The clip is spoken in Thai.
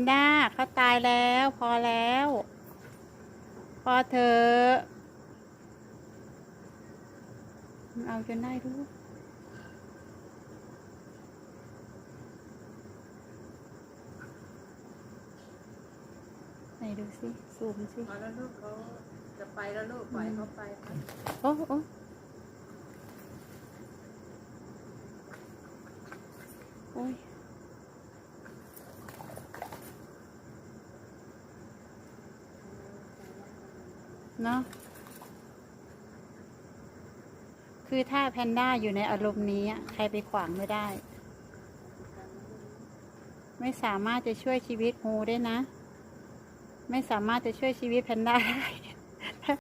นด้าเขาตายแล้วพอแล้ว พอเธอะมันเอาจนได้รู้ไหนดูสิซูมสิพอแล้วลูกเขาจะไปแล้วลูกปล่อยเขาไปโอ้โอ้โอ้ย เนาะคือถ้าแพนด้าอยู่ในอารมณ์นี้ใครไปขวางไม่ได้ ไม่สามารถจะช่วยชีวิตงูได้นะ ไม่สามารถจะช่วยชีวิตแพนด้าได้